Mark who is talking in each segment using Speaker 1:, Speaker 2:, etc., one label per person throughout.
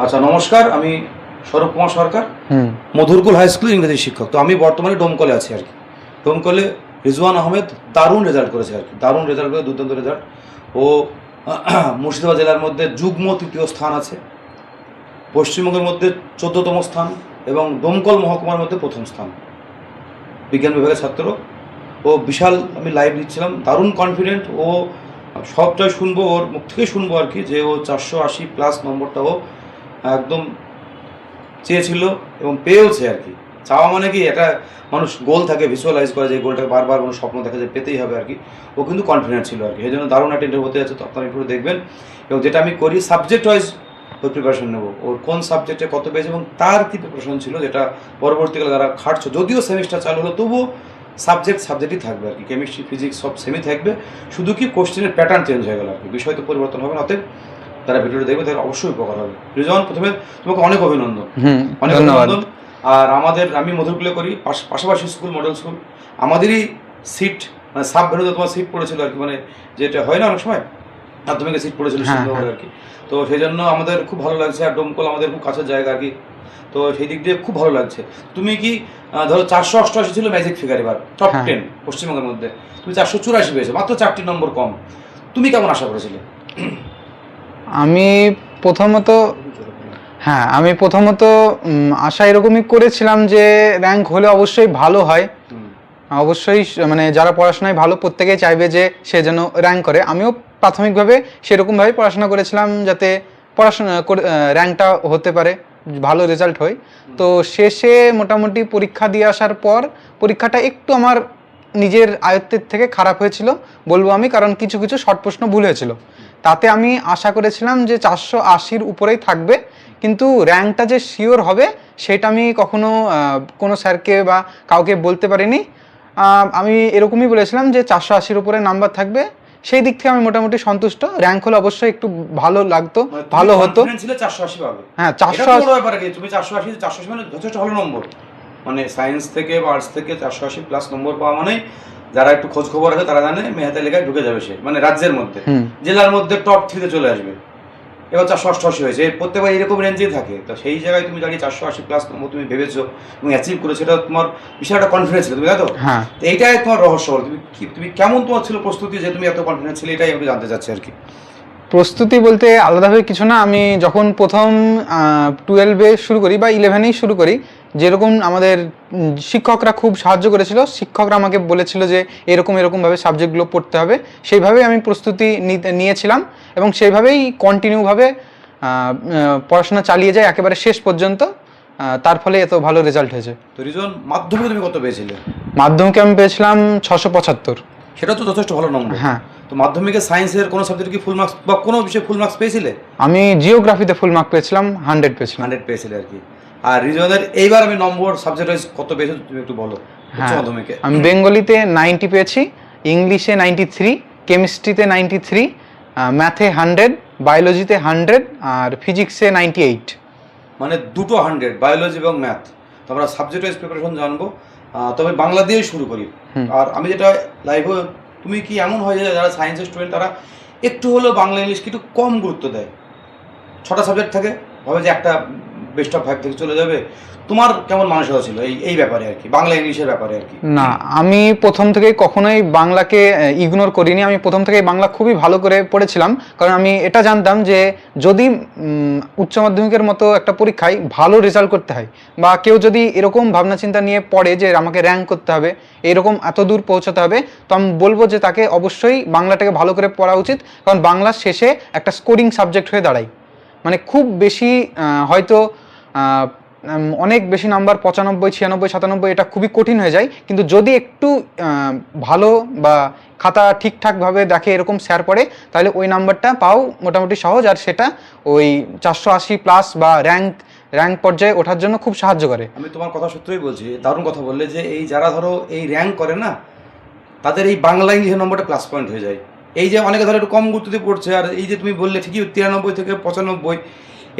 Speaker 1: আচ্ছা নমস্কার আমি স্বরূপ কুমার সরকার মধুরকুল হাই স্কুল ইংরেজি শিক্ষক। তো আমি বর্তমানে ডোমকলে আছি আর কি। ডোমকলে রিজওয়ান আহমেদ দারুণ রেজাল্ট করেছে আর কি। দারুণ রেজাল্ট করে দুর্দান্ত রেজাল্ট ও মুর্শিদাবাদ জেলার মধ্যে যুগ্ম তৃতীয় স্থান আছে। পশ্চিমবঙ্গের মধ্যে চোদ্দতম স্থান এবং ডোমকল মহকুমার মধ্যে প্রথম স্থান। বিজ্ঞান বিভাগের ছাত্র। ও বিশাল আমি লাইভ দিচ্ছিলাম দারুণ কনফিডেন্ট ও সবটাই শুনব ওর মুখ থেকে শুনব আর কি যে ও চারশো আশি প্লাস নম্বরটা ও একদম চেয়েছিল এবং পেয়েওছে আর কি। চাওয়া মানে কি, একটা মানুষ গোল থাকে ভিজুয়ালাইজ করে যে গোলটাকে বারবার কোনো স্বপ্ন দেখা যায়, পেতেই হবে আর কি। ও কিন্তু কনফিডেন্ট ছিল আর কি। এই জন্য দারুণ একটা ইন্টারভিউ হতে যাচ্ছে, তো আপনারা একটু দেখবেন। এবং যেটা আমি করি সাবজেক্ট ওয়াইজ ওর প্রিপারেশন নেব। ওর কোন সাবজেক্টে কত পেয়েছে এবং তার কী প্রিপারেশন ছিল, যেটা পরবর্তীকালে যারা খাটছো, যদিও সেমিস্টার চালু হলো, তবুও সাবজেক্ট সাবজেক্টই থাকবে আর কি। কেমিস্ট্রি ফিজিক্স সব সেমই থাকবে। শুধু কি কোশ্চেনের প্যাটার্ন চেঞ্জ হয়ে গেল আর কি। বিষয় তো পরিবর্তন হবে না, অতএব তারা ভিডিওটা দেখবে তাদের অবশ্যই উপকার হবে। রিজন প্রথমে তোমাকে অনেক অভিনন্দন। অনেক অভিনন্দন। আর আমাদের আমি মধুরকুলে করি পাশ- পাশাপাশি স্কুল মডেল স্কুল। আমাদেরই সিট মানে সাব ভেরোতে তোমার সিট পড়েছিল আর কি মানে যেটা হয় না অনেক সময় মাধ্যমিকে সিট পড়েছিল
Speaker 2: হ্যাঁ,
Speaker 1: সুন্দরবনে আর কি। তো সেই জন্য আমাদের খুব ভালো লাগছে আর ডোমকল আমাদের খুব কাছের জায়গা আর কি। তো সেই দিক দিয়ে খুব ভালো লাগছে। তুমি কি ধরো চারশো অষ্টআশি ছিল ম্যাজিক ফিগার এবার টপ
Speaker 2: হ্যাঁ।
Speaker 1: টেন পশ্চিমবঙ্গের মধ্যে। তুমি চারশো চুরাশি পেয়েছ মাত্র চারটি নম্বর কম। তুমি কেমন আশা করেছিলে?
Speaker 2: আমি প্রথমত হ্যাঁ আমি প্রথমত আশা এরকমই করেছিলাম যে র্যাঙ্ক হলে অবশ্যই ভালো হয়। অবশ্যই মানে যারা পড়াশোনায় ভালো প্রত্যেকেই চাইবে যে সে যেন র্যাঙ্ক করে। আমিও প্রাথমিকভাবে সেরকমভাবেই পড়াশোনা করেছিলাম যাতে পড়াশোনা র্যাঙ্কটা হতে পারে ভালো রেজাল্ট হয়। তো শেষে মোটামুটি পরীক্ষা দিয়ে আসার পর পরীক্ষাটা একটু আমার নিজের আয়ত্তের থেকে খারাপ হয়েছিল বলব আমি কারণ কিছু কিছু শর্ট প্রশ্ন ভুল হয়েছিল। তাতে আমি আশা করেছিলাম যে চারশো আশির উপরেই থাকবে কিন্তু র্যাঙ্কটা যে শিওর হবে সেটা আমি কখনো কোনো স্যারকে বা কাউকে বলতে পারিনি। আমি এরকমই বলেছিলাম যে চারশো আশির উপরে নাম্বার থাকবে সেই দিক থেকে আমি মোটামুটি সন্তুষ্ট। র্যাঙ্ক হলে অবশ্যই একটু ভালো লাগতো
Speaker 1: মানে
Speaker 2: ভালো হতো।
Speaker 1: ছিলে চারশো আশি পাবে।
Speaker 2: হ্যাঁ
Speaker 1: চারশো আশি চারশো আশি মানে যথেষ্ট ভালো নম্বর মানে সায়েন্স থেকে বা আর্টস থেকে চারশো আশি প্লাস নম্বর পাওয়া মানে যারা একটু খোঁজ খবর আছে তারা জানে মেহাতে লেখায় ঢুকে যাবে সে মানে রাজ্যের মধ্যে। জেলার মধ্যে টপ থ্রিতে চলে আসবে। এবার চারশো অষ্টআশি হয়েছে। প্রত্যেকবার এরকম রেঞ্জেই থাকে। তো সেই জায়গায় তুমি দাঁড়িয়ে চারশো আশি প্লাস নম্বর তুমি ভেবেছো তুমি অ্যাচিভ করেছ সেটা তোমার বিশাল একটা কনফিডেন্স ছিল তুমি জানো তো?
Speaker 2: হ্যাঁ।
Speaker 1: এইটাই তোমার রহস্য। তুমি কি তুমি কেমন তোমার ছিল প্রস্তুতি যে তুমি এত কনফিডেন্স ছিলে এটাই আমি জানতে চাচ্ছি আর কি।
Speaker 2: প্রস্তুতি বলতে আলাদাভাবে কিছু না। আমি যখন প্রথম টুয়েলভে শুরু করি বা ইলেভেনেই শুরু করি যেরকম আমাদের শিক্ষকরা খুব সাহায্য করেছিল শিক্ষকরা আমাকে বলেছিল যে এরকম এরকমভাবে সাবজেক্টগুলো পড়তে হবে। সেইভাবেই আমি প্রস্তুতি নিয়েছিলাম এবং সেইভাবেই কন্টিনিউভাবে পড়াশোনা চালিয়ে যায় একেবারে শেষ পর্যন্ত। তার ফলে এত ভালো রেজাল্ট হয়েছে।
Speaker 1: তো রিজন মাধ্যমিকে তুমি কত পেয়েছিলে?
Speaker 2: মাধ্যমিকে আমি পেয়েছিলাম ছশো পঁচাত্তর।
Speaker 1: সেটা তো যথেষ্ট ভালো নম্বর
Speaker 2: হ্যাঁ।
Speaker 1: তো মাধ্যমিকে সায়েন্সের কোনো সাবজেক্টে কি ফুল মার্কস বা কোনো বিষয়ে ফুল মার্কস পেয়েছিলে?
Speaker 2: আমি জিওগ্রাফিতে ফুল মার্ক পেয়েছিলাম হান্ড্রেড পেয়েছিলাম।
Speaker 1: হান্ড্রেড পেয়েছিলে আর কি। আর রিজনের এইবার আমি নম্বর সাবজেক্ট ওয়াইজ কত পেয়েছ তুমি একটু বলো উচ্চ
Speaker 2: হ্যাঁ।
Speaker 1: মাধ্যমিকে।
Speaker 2: আমি বেঙ্গলিতে নাইনটি পেয়েছি ইংলিশে নাইনটি থ্রি কেমিস্ট্রিতে নাইনটি থ্রি ম্যাথে হান্ড্রেড বায়োলজিতে হান্ড্রেড আর ফিজিক্সে নাইনটি এইট
Speaker 1: মানে দুটো হান্ড্রেড বায়োলজি এবং ম্যাথ তো আমরা সাবজেক্ট ওয়াইজ প্রিপারেশন জানব। তবে বাংলা দিয়েই শুরু করি। আর আমি যেটা লাইভ তুমি কি এমন হয় যে যারা সায়েন্সের স্টুডেন্ট তারা একটু হলেও বাংলা ইংলিশকে একটু কম গুরুত্ব দেয়? ছটা সাবজেক্ট থাকে ভাবে যে একটা বেস্ট অফ ফাইভ থেকে চলে যাবে। তোমার কেমন মানসিকতা ছিল এই এই ব্যাপারে আর কি? বাংলা ইংলিশের ব্যাপারে আর কি?
Speaker 2: না, আমি প্রথম থেকেই কখনোই বাংলাকে ইগনোর করিনি। আমি প্রথম থেকেই বাংলা খুবই ভালো করে পড়েছিলাম। কারণ আমি এটা জানতাম যে যদি উচ্চ মাধ্যমিকের মতো একটা পরীক্ষায় ভালো রেজাল্ট করতে হয়, বা কেউ যদি এরকম ভাবনা চিন্তা নিয়ে পড়ে যে আমাকে র্যাঙ্ক করতে হবে, এরকম এত দূর পৌঁছাতে হবে, তো আমি বলব যে তাকে অবশ্যই বাংলাটাকে ভালো করে পড়া উচিত। কারণ বাংলা শেষে একটা স্কোরিং সাবজেক্ট হয়ে দাঁড়ায়। মানে খুব বেশি হয়তো অনেক বেশি নাম্বার, পঁচানব্বই, ছিয়ানব্বই, সাতানব্বই, এটা খুবই কঠিন হয়ে যায়। কিন্তু যদি একটু ভালো বা খাতা ঠিকঠাকভাবে দেখে এরকম স্যার পড়ে, তাহলে ওই নাম্বারটা পাও মোটামুটি সহজ, আর সেটা ওই চারশো আশি প্লাস বা র্যাঙ্ক র্যাঙ্ক পর্যায়ে ওঠার জন্য খুব সাহায্য করে।
Speaker 1: আমি তোমার কথা সূত্রেই বলছি, দারুণ কথা বললে যে এই যারা ধরো এই র্যাঙ্ক করে না, তাদের এই বাংলা ইংলিশের নম্বরটা প্লাস পয়েন্ট হয়ে যায়। এই যে অনেকে ধরো একটু কম গুরুত্ব দিয়ে পড়ছে আর এই যে তুমি বললে ঠিকই তিরানব্বই থেকে পঁচানব্বই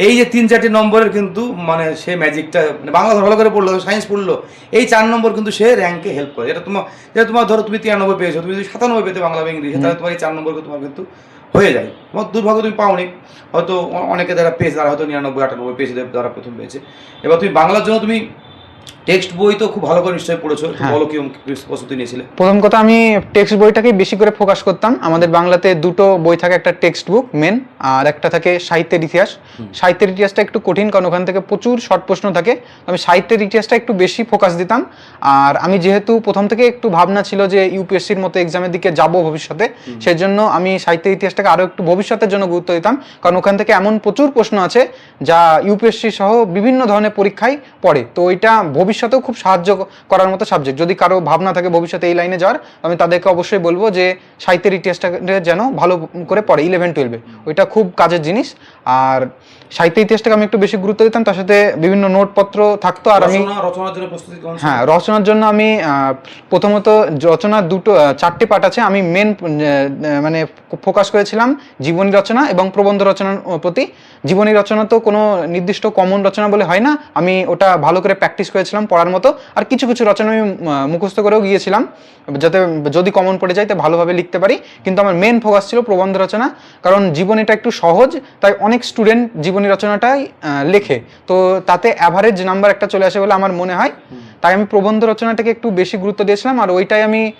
Speaker 1: এই যে তিন চারটি নম্বরের কিন্তু মানে সে ম্যাজিকটা মানে বাংলা ধরো ভালো করে পড়ল সায়েন্স পড়ল এই চার নম্বর কিন্তু সে র্যাঙ্কে হেল্প করে। এটা তোমার যেটা তোমার ধরো তুমি তিরানব্বই পেয়েছ তুমি যদি সাতানব্বই পেতে বাংলা বা ইংলিশে তাহলে তোমার এই চার নম্বরকে তোমার কিন্তু হয়ে যায়। এবং দুর্ভাগ্য তুমি পাওনি হয়তো অনেকে যারা পেয়েছে তারা হয়তো নিরানব্বই আটানব্বই পেয়েছে যারা প্রথম পেয়েছে। এবার তুমি বাংলার জন্য তুমি টেক্সট বই তো খুব ভালো করে নিশ্চয়ই পড়েছো
Speaker 2: হ্যাঁ।
Speaker 1: বলো কি প্রস্তুতি নিয়েছিলে?
Speaker 2: প্রথম কথা আমি টেক্সট বইটাকে বেশি করে ফোকাস করতাম। আমাদের বাংলাতে দুটো বই থাকে একটা টেক্সট বুক মেন আর একটা থাকে সাহিত্যের ইতিহাস। সাহিত্যের ইতিহাসটা একটু কঠিন কারণ ওখান থেকে প্রচুর শর্ট প্রশ্ন থাকে। আমি সাহিত্যের ইতিহাসটা একটু বেশি ফোকাস দিতাম। আর আমি যেহেতু প্রথম থেকে একটু ভাবনা ছিল যে ইউপিএসসির মতো এক্সামের দিকে যাব ভবিষ্যতে সেই জন্য আমি সাহিত্যের ইতিহাসটাকে আরও একটু ভবিষ্যতের জন্য গুরুত্ব দিতাম। কারণ ওখান থেকে এমন প্রচুর প্রশ্ন আছে যা ইউপিএসসি সহ বিভিন্ন ধরনের পরীক্ষায় পড়ে। তো ওইটা ভবিষ্যতেও খুব সাহায্য করার মতো সাবজেক্ট যদি কারও ভাবনা থাকে ভবিষ্যতে এই লাইনে যাওয়ার আমি তাদেরকে অবশ্যই বলব যে সাহিত্যের ইতিহাসটাকে যেন ভালো করে পড়ে ইলেভেন টুয়েলভে ওইটা খুব কাজের জিনিস। আর সাহিত্য ইতিহাসটাকে আমি একটু বেশি গুরুত্ব দিতাম তার সাথে বিভিন্ন নোটপত্র থাকতো। আর আমি
Speaker 1: রচনা?
Speaker 2: হ্যাঁ রচনার জন্য আমি প্রথমত রচনার দুটো চারটে পার্ট আছে। আমি মেন মানে ফোকাস করেছিলাম জীবনী রচনা এবং প্রবন্ধ রচনার প্রতি। জীবনী রচনা তো কোনো নির্দিষ্ট কমন রচনা বলে হয় না। আমি ওটা ভালো করে প্র্যাকটিস করেছিলাম। পড়ার মতো। আর কিছু কিছু রচনা আমি মুখস্থ করেও গিয়েছিলাম। যাতে যদি কমন পড়ে যায় তো ভালোভাবে লিখতে পারি। কিন্তু আমার মেন ফোকাস ছিল প্রবন্ধ রচনা। কারণ জীবনীটা একটু সহজ তাই অনেক স্টুডেন্ট জীবনী রচনাটাই লেখে। তো তাতে অ্যাভারেজ নাম্বার একটা চলে আসে বলে আমার মনে হয়। তাই আমি প্রবন্ধ রচনাটাকে একটু বেশি গুরুত্ব দিয়েছিলাম। আর ওইটাই আমি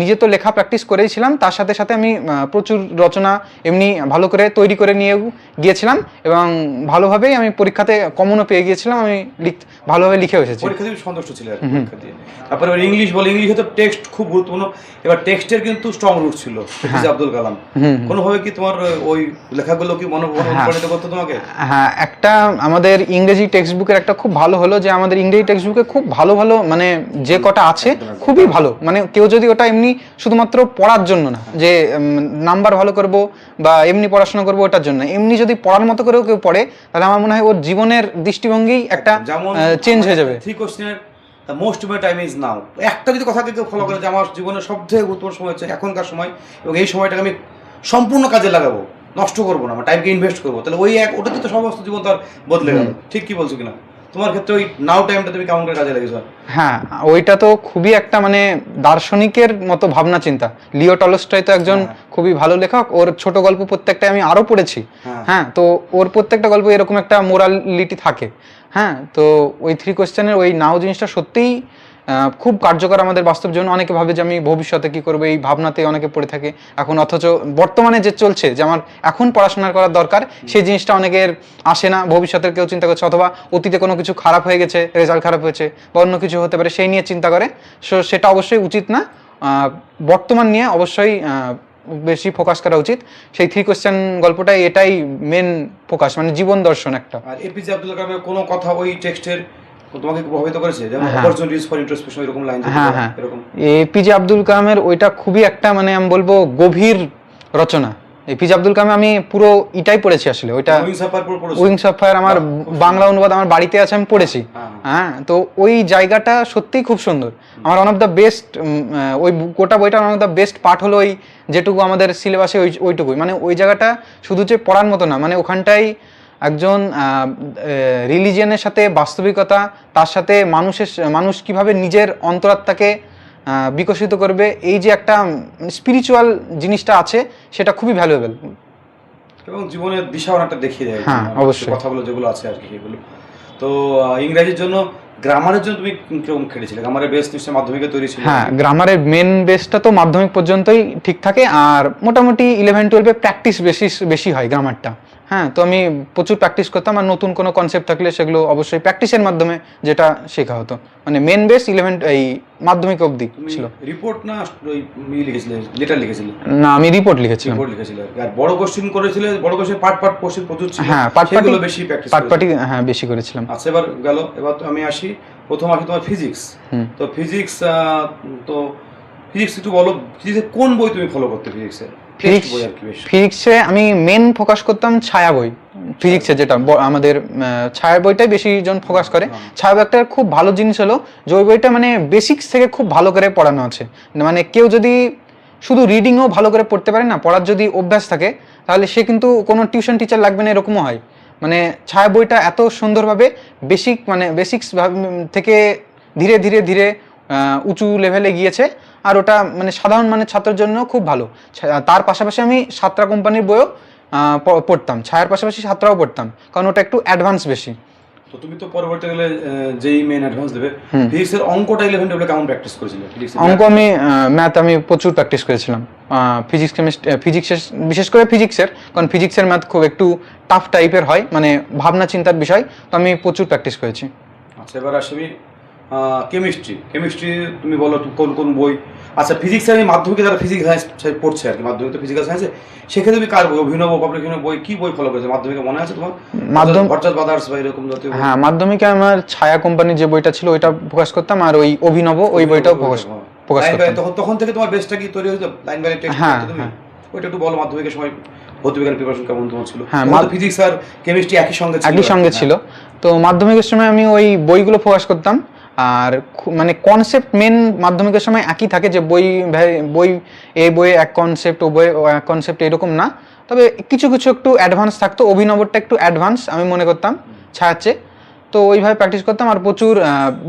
Speaker 2: নিজে তো লেখা প্র্যাকটিস করেইছিলাম তার সাথে সাথে আমি প্রচুর রচনা এমনি ভালো করে তৈরি করে নিয়ে গিয়েছিলাম এবং ভালোভাবেই আমি পরীক্ষাতে কমনও পেয়ে গিয়েছিলাম আমি লিখ ভালোভাবে লিখে এসেছি।
Speaker 1: পরীক্ষা সন্তুষ্ট ছিল তারপরে ইংলিশ বলে ইংলিশে তো টেক্সট খুব গুরুত্বপূর্ণ। এবার টেক্সটের কিন্তু স্ট্রং রুট ছিল আব্দুল কালাম কোনোভাবে কি তোমার ওই লেখাগুলো কি মনে অনুপ্রাণিত করতো তোমাকে?
Speaker 2: হ্যাঁ একটা আমাদের ইংরেজি টেক্সট বুকের একটা খুব ভালো হলো যে আমাদের ইংরেজি টেক্সট বুকে খুব ভালো ভালো মানে যে কটা আছে খুবই ভালো। মানে কেউ যদি ওটা এমনি শুধুমাত্র পড়ার জন্য না যে নাম্বার ভালো করব বা এমনি পড়াশোনা করব ওটার জন্য এমনি যদি পড়ার মতো করেও কেউ পড়ে তাহলে আমার মনে হয় ওর জীবনের দৃষ্টিভঙ্গি একটা চেঞ্জ হয়ে যাবে।
Speaker 1: থ্রি কোশ্চেনের the most time is now একটা যদি কথাকে কেউ ফলো করে যে আমার জীবনের সব থেকে গুরুত্বপূর্ণ সময় হচ্ছে এখনকার সময় এবং এই সময়টাকে আমি সম্পূর্ণ কাজে লাগাবো নষ্ট করব না আমার টাইমকে ইনভেস্ট করব তাহলে ওই এক ওটাতে তো সমস্ত জীবন তার বদলে গেল। ঠিক কি বলছো কিনা? তোমার ক্ষেত্রে ওই নাও টাইমটা তুমি কেমন করে কাজে লেগেছো?
Speaker 2: হ্যাঁ ওইটা তো খুবই একটা মানে দার্শনিকের মতো ভাবনা চিন্তা। লিও টলস্টয় তো একজন খুবই ভালো লেখক ওর ছোট গল্প প্রত্যেকটা আমি আরও পড়েছি।
Speaker 1: হ্যাঁ।
Speaker 2: হ্যাঁ তো ওর প্রত্যেকটা গল্প এরকম একটা মোরালিটি থাকে। হ্যাঁ তো ওই থ্রি কোশ্চেনের ওই নাও জিনিসটা সত্যিই খুব কার্যকর আমাদের বাস্তব জীবনে। অনেকে ভাবে যে আমি ভবিষ্যতে কি করব এই ভাবনাতে অনেকে পড়ে থাকে। এখন অথচ বর্তমানে যে চলছে যে আমার এখন পড়াশোনা করার দরকার সেই জিনিসটা অনেকের আসে না। ভবিষ্যতের কেউ চিন্তা করছে অথবা অতীতে কোনো কিছু খারাপ হয়ে গেছে রেজাল্ট খারাপ হয়েছে বা অন্য কিছু হতে পারে সেই নিয়ে চিন্তা করে। সো সেটা অবশ্যই উচিত না। বর্তমান নিয়ে অবশ্যই বেশি ফোকাস করা উচিত। সেই থ্রি কোশ্চেন গল্পটাই এটাই মেন ফোকাস মানে জীবন দর্শন একটা।
Speaker 1: আর এপিজে আব্দুল কালামের কোনো কথা ওই টেক্সটের তোমাকে প্রভাবিত করেছে? যেমন
Speaker 2: হ্যাঁ।
Speaker 1: অপরচুনিটিস ফর ইন্টারস্পেকশন এরকম লাইন
Speaker 2: হ্যাঁ, হ্যাঁ।
Speaker 1: এরকম।
Speaker 2: এপিজে আব্দুল কালামের ওইটা খুবই একটা মানে আমি বলব গভীর রচনা। এপিজে আব্দুল কালাম আমি পুরো ইটাই পড়েছি আসলে ওইটা
Speaker 1: উইংস অফ
Speaker 2: ফায়ার আমার বাংলা অনুবাদ আমার বাড়িতে আছে আমি পড়েছি।
Speaker 1: হ্যাঁ।
Speaker 2: হ্যাঁ। তো ওই জায়গাটা সত্যিই খুব সুন্দর। আমার ওয়ান অফ দ্য বেস্ট ওই গোটা বইটার one of the best part হলো ওই যেটুকু আমাদের সিলেবাসে ওই ওইটুকুই। মানে ওই জায়গাটা শুধু যে পড়ার মতো না মানে ওখানটায় একজন রিলিজিয়ানের সাথে বাস্তবিকতা তার সাথে মানুষের মানুষ কীভাবে নিজের অন্তরাত্মাকে বিকশিত করবে এই যে একটা স্পিরিচুয়াল জিনিসটা আছে সেটা খুবই ভ্যালুয়েবল
Speaker 1: এবং জীবনের দিশাও একটা দেখিয়ে দেয়।
Speaker 2: হ্যাঁ, অবশ্যই।
Speaker 1: কথাগুলো যেগুলো আছে আর কি এগুলো তো ইংরাজির জন্য গ্রামারের জন্য তুমি কীরকম খেটেছিলে? গ্রামারের বেস নিশ্চয়ই মাধ্যমিকে তৈরি ছিল।
Speaker 2: হ্যাঁ গ্রামারের মেন বেসটা তো মাধ্যমিক পর্যন্তই ঠিক থাকে আর মোটামুটি ইলেভেন টুয়েলভে প্র্যাকটিস বেশি বেশি হয় গ্রামারটা। হ্যাঁ তো আমি প্রচুর প্র্যাকটিস করতাম আর নতুন কোনো কনসেপ্ট থাকলে সেগুলো অবশ্যই প্র্যাকটিসের মাধ্যমে যেটা শেখা হতো। মানে মেন বেস ইলেভেন এই মাধ্যমিক অবধি ছিল।
Speaker 1: রিপোর্ট না ওই লিখেছিলে লেটার লিখেছিলে?
Speaker 2: না আমি রিপোর্ট লিখেছিলাম।
Speaker 1: রিপোর্ট লিখেছিলে। আর বড় কোশ্চেন করেছিলে বড় কোশ্চেন পার্ট পার্ট কোশ্চেন প্রচুর ছিল।
Speaker 2: হ্যাঁ পার্ট পার্টি
Speaker 1: বেশি প্র্যাকটিস
Speaker 2: পার্ট পার্টি হ্যাঁ বেশি করেছিলাম।
Speaker 1: আচ্ছা এবার গেল এবার তো আমি আসি। প্রথম আসি তোমার ফিজিক্স। তো ফিজিক্স তো ফিজিক্স একটু বলো ফিজিক্সের কোন বই তুমি ফলো করতে ফিজিক্সের
Speaker 2: ফিজিক্সে আমি মেন ফোকাস করতাম ছায়া বই। ফিজিক্সে যেটা আমাদের ছায়া বইটাই বেশি জন ফোকাস করে ছায়া বই একটা খুব ভালো জিনিস হলো যে ওই বইটা মানে বেসিক্স থেকে খুব ভালো করে পড়ানো আছে। মানে কেউ যদি শুধু রিডিংও ভালো করে পড়তে পারে না পড়ার যদি অভ্যাস থাকে তাহলে সে কিন্তু কোনো টিউশন টিচার লাগবে না এরকমও হয়। মানে ছায়া বইটা এত সুন্দরভাবে বেসিক মানে বেসিক্স থেকে ধীরে ধীরে ধীরে উঁচু লেভেলে গিয়েছে। আর ওটা মানে সাধারণ মানের ছাত্রের জন্য খুব ভালো। তার পাশাপাশি আমি সাতরা কোম্পানির বইও পড়তাম। ছায়ার পাশাপাশি সাতরাও পড়তাম কারণ ওটা একটু অ্যাডভান্স বেশি।
Speaker 1: তো তুমি তো পরবর্তী গেলে যেই মেন অ্যাডভান্স দেবে ফিজিক্সের অঙ্কটা ইলেভেন টুয়েলভে কেমন প্র্যাকটিস করেছিলে?
Speaker 2: অঙ্ক আমি ম্যাথ আমি প্রচুর প্র্যাকটিস করেছিলাম। ফিজিক্স কেমিস্ট্রি ফিজিক্সের বিশেষ করে ফিজিক্সের কারণ ফিজিক্সের ম্যাথ খুব একটু টাফ টাইপের হয় মানে ভাবনা চিন্তার বিষয় তো আমি প্রচুর প্র্যাকটিস করেছি।
Speaker 1: আচ্ছা এবার আসবি কেমিস্ট্রি কেমিস্ট্রি তুমি বলো কোন কোন বই? আচ্ছা ফিজিক্সে আমি মাধ্যমিকে যারা ফিজিক্স সায়েন্স পড়ছে আর কি মাধ্যমিক তো ফিজিক্যাল সায়েন্সে সেক্ষেত্রে তুমি কার বই? অভিনব পাবলিক বই কি বই ফলো করেছে? মাধ্যমিকে মনে আছে তোমার?
Speaker 2: মাধ্যম-
Speaker 1: ভট্টাচ বাদার্স বা এরকম জাতীয়
Speaker 2: হ্যাঁ মাধ্যমিকে আমার ছায়া কোম্পানির যে বইটা ছিল ওইটা প্রকাশ করতাম আর ওই অভিনব ওই বইটাও ফোকাস
Speaker 1: লাইন বাই
Speaker 2: করতাম।
Speaker 1: তখন থেকে তোমার বেসটা কি তৈরি হয়েছে? লাইন বাই টেক্সট
Speaker 2: হ্যাঁ, হ্যাঁ।
Speaker 1: ওইটা একটু বলো মাধ্যমিকের সময় ভৌতবিজ্ঞান প্রিপারেশন কেমন তোমার ছিল?
Speaker 2: হ্যাঁ,
Speaker 1: হ্যাঁ
Speaker 2: মাধ্য-
Speaker 1: ফিজিক্স আর কেমিস্ট্রি একই সঙ্গে
Speaker 2: একই সঙ্গে
Speaker 1: হ্যাঁ।
Speaker 2: ছিল। তো মাধ্যমিকের সময় আমি ওই বইগুলো প্রকাশ করতাম। আর মানে কনসেপ্ট মেন মাধ্যমিকের সময় একই থাকে যে বই বই এই বইয়ে এক কনসেপ্ট ও বইয়ে এক কনসেপ্ট এরকম না। তবে কিছু কিছু একটু অ্যাডভান্স থাকতো অভিনবটা একটু অ্যাডভান্স আমি মনে করতাম ছায়াচ্ছে। তো ওইভাবে প্র্যাকটিস করতাম আর প্রচুর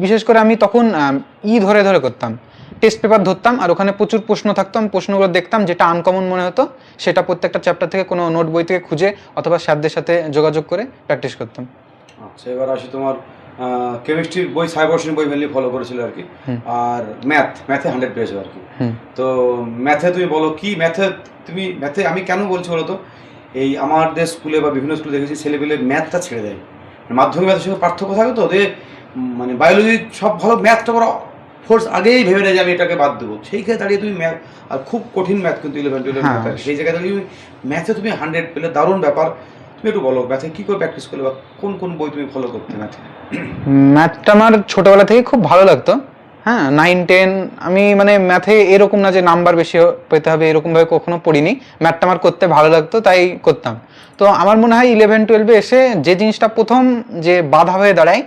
Speaker 2: বিশেষ করে আমি তখন ই ধরে ধরে করতাম। টেস্ট পেপার ধরতাম আর ওখানে প্রচুর প্রশ্ন থাকতো, আমি প্রশ্নগুলো দেখতাম, যেটা আনকমন মনে হতো, সেটা প্রত্যেকটা চ্যাপ্টার থেকে কোনো নোট বই থেকে খুঁজে অথবা স্যারদের সাথে যোগাযোগ করে প্র্যাকটিস করতাম।
Speaker 1: আচ্ছা এবার আসি তোমার কেমিস্ট্রির বই সাইবর্ষণ বই মেনলি ফলো করেছিল আর কি। আর ম্যাথ ম্যাথে হান্ড্রেড পেয়েছ আর কি। তো ম্যাথে তুমি বলো কি ম্যাথে তুমি ম্যাথে আমি কেন বলছি বলো তো? এই আমাদের স্কুলে বা বিভিন্ন স্কুলে দেখেছি ছেলেপেলে ম্যাথটা ছেড়ে দেয়। মানে মাধ্যমিক ম্যাথের সঙ্গে পার্থক্য থাকে তো? যে মানে বায়োলজি সব ভালো ম্যাথটা ওরা ফোর্স আগেই ভেবে নেয় যে আমি এটাকে বাদ দেবো। সেই ক্ষেত্রে দাঁড়িয়ে তুমি ম্যাথ আর খুব কঠিন ম্যাথ কিন্তু ইলেভেন টুয়েলভ
Speaker 2: হ্যাঁ।
Speaker 1: সেই জায়গায় দাঁড়িয়ে তুমি ম্যাথে তুমি হান্ড্রেড পেলে দারুণ ব্যাপার। একটু বলো ম্যাথে কী করে প্র্যাকটিস করলে বা কোন কোন বই তুমি ফলো করতে ম্যাথে
Speaker 2: ম্যাথটা আমার ছোটবেলা থেকে খুব ভালো লাগতো। হ্যাঁ নাইন টেন আমি মানে ম্যাথে এরকম না যে নাম্বার বেশি পেতে হবে, এরকমভাবে কখনো পড়িনি। ম্যাথটা আমার করতে ভালো লাগতো, তাই করতাম। তো আমার মনে হয় ইলেভেন টুয়েলভে এসে যে জিনিসটা প্রথম যে বাধা হয়ে দাঁড়ায়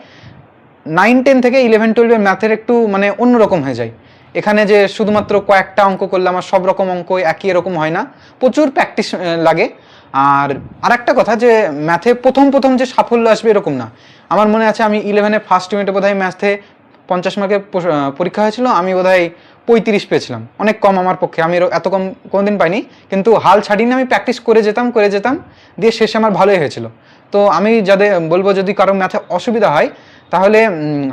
Speaker 2: নাইন টেন থেকে ইলেভেন টুয়েলভে ম্যাথের একটু মানে অন্যরকম হয়ে যায়। এখানে যে শুধুমাত্র কয়েকটা অঙ্ক করলে আমার সব রকম অঙ্ক একই এরকম হয় না। প্রচুর প্র্যাকটিস লাগে। আর আরেকটা কথা যে ম্যাথে প্রথম প্রথম যে সাফল্য আসবে এরকম না। আমার মনে আছে আমি ইলেভেনে ফার্স্ট ইউনিটে বোধহয় ম্যাথে পঞ্চাশ মার্কের পরীক্ষা হয়েছিল আমি বোধহয় পঁয়ত্রিশ পেয়েছিলাম। অনেক কম আমার পক্ষে আমি এত কম কোনোদিন পাইনি। কিন্তু হাল ছাড়িনি আমি প্র্যাকটিস করে যেতাম করে যেতাম দিয়ে শেষে আমার ভালোই হয়েছিল। তো আমি যাদের বলব যদি কারও ম্যাথে অসুবিধা হয় তাহলে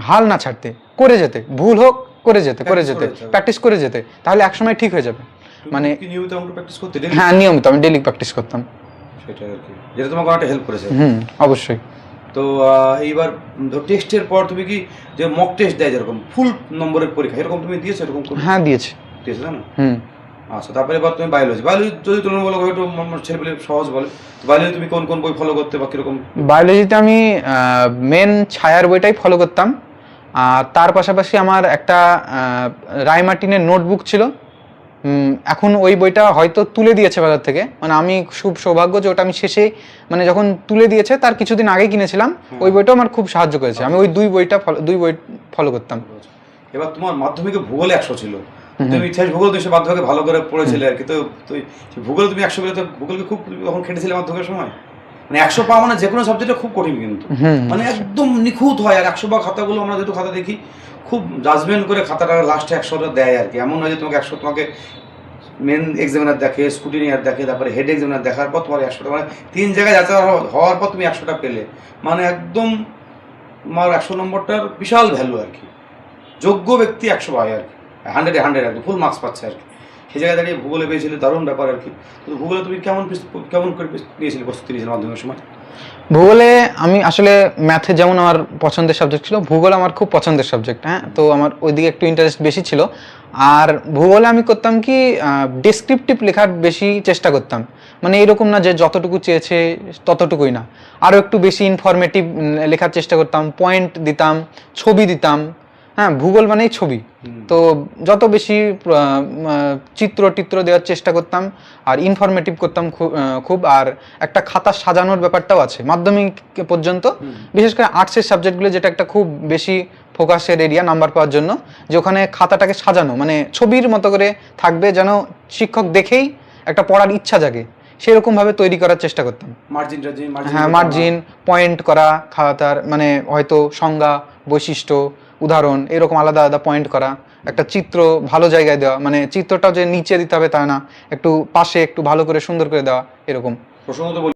Speaker 2: হাল না ছাড়তে করে যেতে ভুল হোক করে যেতে করে যেতে। প্র্যাকটিস করে যেতে তাহলে একসময় ঠিক হয়ে যাবে। মানে? হ্যাঁ নিয়মিত আমি ডেলি প্র্যাকটিস করতাম।
Speaker 1: সেটা আর কি। যেটা তোমাকে অনেকটা হেল্প করেছে।
Speaker 2: হুম অবশ্যই।
Speaker 1: তো এইবার টেস্টের পর তুমি কি যে মক টেস্ট দেয় যেরকম ফুল নম্বরের পরীক্ষা এরকম তুমি দিয়েছ এরকম
Speaker 2: হ্যাঁ দিয়েছি।
Speaker 1: দিয়েছ না?
Speaker 2: হুম।
Speaker 1: আচ্ছা তারপরে এবার তুমি বায়োলজি বায়োলজি যদি তুলনামূলক একটু ছেলেপেলে সহজ বলে বায়োলজি তুমি কোন কোন বই ফলো করতে বা কীরকম?
Speaker 2: বায়োলজিতে আমি মেন ছায়ার বইটাই ফলো করতাম। আর তার পাশাপাশি আমার একটা আহ, রায়মার্টিনের নোটবুক ছিল। এখন ওই বইটা হয়তো তুলে দিয়েছে বাজার থেকে। মানে আমি খুব সৌভাগ্য যে ওটা আমি শেষে মানে যখন তুলে দিয়েছে তার কিছুদিন আগে কিনেছিলাম ওই বইটাও আমার খুব সাহায্য করেছে। আমি ওই দুই বইটা দুই বই ফলো করতাম।
Speaker 1: এবার তোমার মাধ্যমিকে ভূগোল একশো ছিল। তুমি ইতিহাস ভূগোল তুমি মাধ্যমিকে ভালো করে পড়েছিলে আর কি। তো তুই ভূগোল তুমি একশো পেলে তো ভূগোলকে খুব তখন খেটেছিলে মাধ্যমিকের সময়? মানে একশো পাওয়া মানে যে কোনো সাবজেক্টে খুব কঠিন কিন্তু। মানে একদম নিখুঁত হয় আর একশো বা খাতাগুলো আমরা যেহেতু খাতা দেখি খুব জাজমেন্ট করে খাতাটা লাস্টে একশোটা দেয় আর কি। এমন নয় যে তোমাকে একশো তোমাকে মেন এক্সামিনার দেখে স্কুটিনিয়ার দেখে তারপরে হেড এক্সামিনার দেখার পর তোমার একশোটা মানে তিন জায়গায় যাচাই হওয়া- হওয়ার পর তুমি একশোটা পেলে। মানে একদম তোমার একশো নম্বরটার বিশাল ভ্যালু আর কি। যোগ্য ব্যক্তি একশো পায় আর কি। হান্ড্রেডে হান্ড্রেড আর কি ফুল মার্কস পাচ্ছে আর কি। সেই জায়গায় দাঁড়িয়ে ভূগোলে পেয়েছিলে দারুণ ব্যাপার আর কি। ভূগোলে তুমি কেমন কেমন করে নিয়েছিলে প্রস্তুতি নিয়েছিলে মাধ্যমিকের সময়?
Speaker 2: ভূগোলে আমি আসলে ম্যাথে যেমন আমার পছন্দের সাবজেক্ট ছিল, ভূগোল আমার খুব পছন্দের সাবজেক্ট হ্যাঁ? তো আমার ওইদিকে একটু ইন্টারেস্ট বেশি ছিল। আর ভূগোলে আমি করতাম কি ডেসক্রিপটিভ লেখার বেশি চেষ্টা করতাম। মানে এরকম না যে যতটুকু চেয়েছে ততটুকুই না। আরও একটু বেশি ইনফরমেটিভ লেখার চেষ্টা করতাম পয়েন্ট দিতাম, ছবি দিতাম হ্যাঁ ভূগোল মানেই ছবি। তো যত বেশি চিত্র টিত্র দেওয়ার চেষ্টা করতাম আর ইনফরমেটিভ করতাম খুব খুব আর একটা খাতা সাজানোর ব্যাপারটাও আছে মাধ্যমিক পর্যন্ত। বিশেষ করে আর্টসের সাবজেক্টগুলো যেটা একটা খুব বেশি ফোকাসের এরিয়া নাম্বার পাওয়ার জন্য যে ওখানে খাতাটাকে সাজানো মানে ছবির মতো করে থাকবে যেন শিক্ষক দেখেই একটা পড়ার ইচ্ছা জাগে। সেরকমভাবে তৈরি করার চেষ্টা করতাম।
Speaker 1: মার্জিন
Speaker 2: হ্যাঁ মার্জিন পয়েন্ট করা খাতার মানে হয়তো সংজ্ঞা বৈশিষ্ট্য উদাহরণ, এরকম আলাদা আলাদা পয়েন্ট করা, একটা চিত্র ভালো জায়গায় দেওয়া মানে চিত্রটা যে নিচে দিতে হবে তা না, একটু পাশে একটু ভালো করে সুন্দর করে দেওয়া, এরকম।
Speaker 1: প্রসঙ্গত